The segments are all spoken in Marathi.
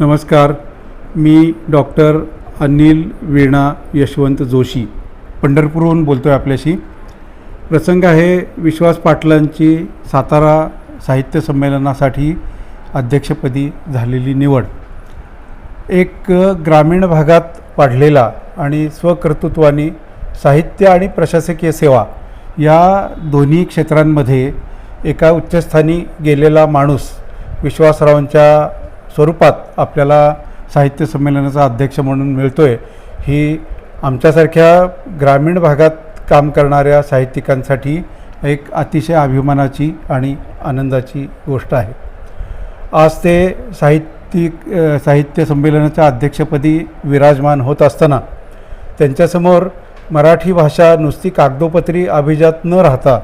नमस्कार मी डॉक्टर अनिल वीणा यशवंत जोशी पंढरपूरहून बोलतो आहे आपल्याशी. प्रसंग आहे विश्वास पाटलांची सातारा साहित्य संमेलनासाठी अध्यक्षपदी झालेली निवड. एक ग्रामीण भागात वाढलेला आणि स्वकर्तृत्वाने साहित्य आणि प्रशासकीय सेवा या दोन्ही क्षेत्रांमध्ये एका उच्चस्थानी गेलेला माणूस विश्वासरावांच्या स्वरूपात आपल्याला साहित्य संमेलनाचा अध्यक्ष म्हणून मिळतो आहे ही आमच्यासारख्या ग्रामीण भागात काम करणाऱ्या साहित्यिकांसाठी एक अतिशय अभिमानाची आणि आनंदाची गोष्ट आहे. आज ते साहित्यिक साहित्य संमेलनाच्या अध्यक्षपदी विराजमान होत असताना त्यांच्यासमोर मराठी भाषा नुसती कागदोपत्री अभिजात न राहता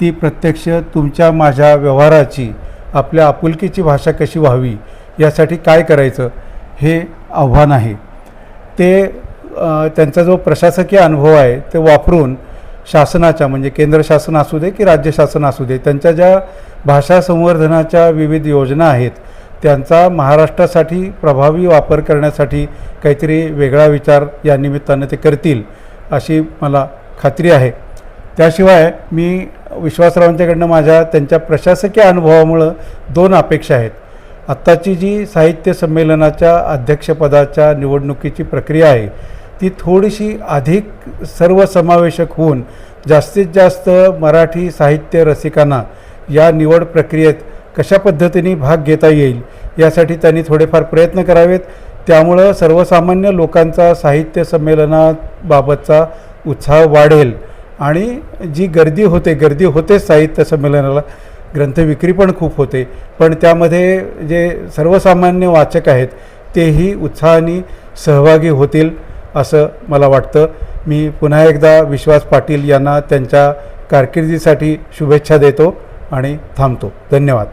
ती प्रत्यक्ष तुमच्या माझ्या व्यवहाराची आपल्या आपुलकीची भाषा कशी व्हावी यासाठी काय करायचं हे आव्हान आहे. ते त्यांचा जो प्रशासकीय अनुभव आहे ते वापरून शासनाच्या म्हणजे केंद्र शासन असू दे की राज्य शासन असू दे त्यांच्या ज्या भाषा संवर्धनाच्या विविध योजना आहेत त्यांचा महाराष्ट्रासाठी प्रभावी वापर करण्यासाठी काहीतरी वेगळा विचार या निमित्तानं ते करतील अशी मला खात्री आहे. त्याशिवाय मी विश्वासरावांच्याकडनं माझ्या त्यांच्या प्रशासकीय अनुभवामुळं दोन अपेक्षा आहेत. आत्ताची जी साहित्य संमेलनाच्या अध्यक्षपदाच्या निवडणुकीची प्रक्रिया आहे ती थोडीशी अधिक सर्वसमावेशक होऊन जास्तीत जास्त मराठी साहित्य रसिकांना या निवड प्रक्रियेत कशा पद्धतीने भाग घेता येईल यासाठी त्यांनी थोडेफार प्रयत्न करावेत. त्यामुळं सर्वसामान्य लोकांचा साहित्य संमेलनाबाबतचा उत्साह वाढेल आणि जी गर्दी होते गर्दी होतेच साहित्य संमेलनाला ग्रंथविक्री पण खूप होते. पण त्यामध्ये जे सर्वसामान्य वाचक आहेत तेही उत्साहाने सहभागी होतील असं मला वाटतं. मी पुन्हा एकदा विश्वास पाटील यांना त्यांच्या कारकिर्दीसाठी शुभेच्छा देतो आणि थांबतो. धन्यवाद.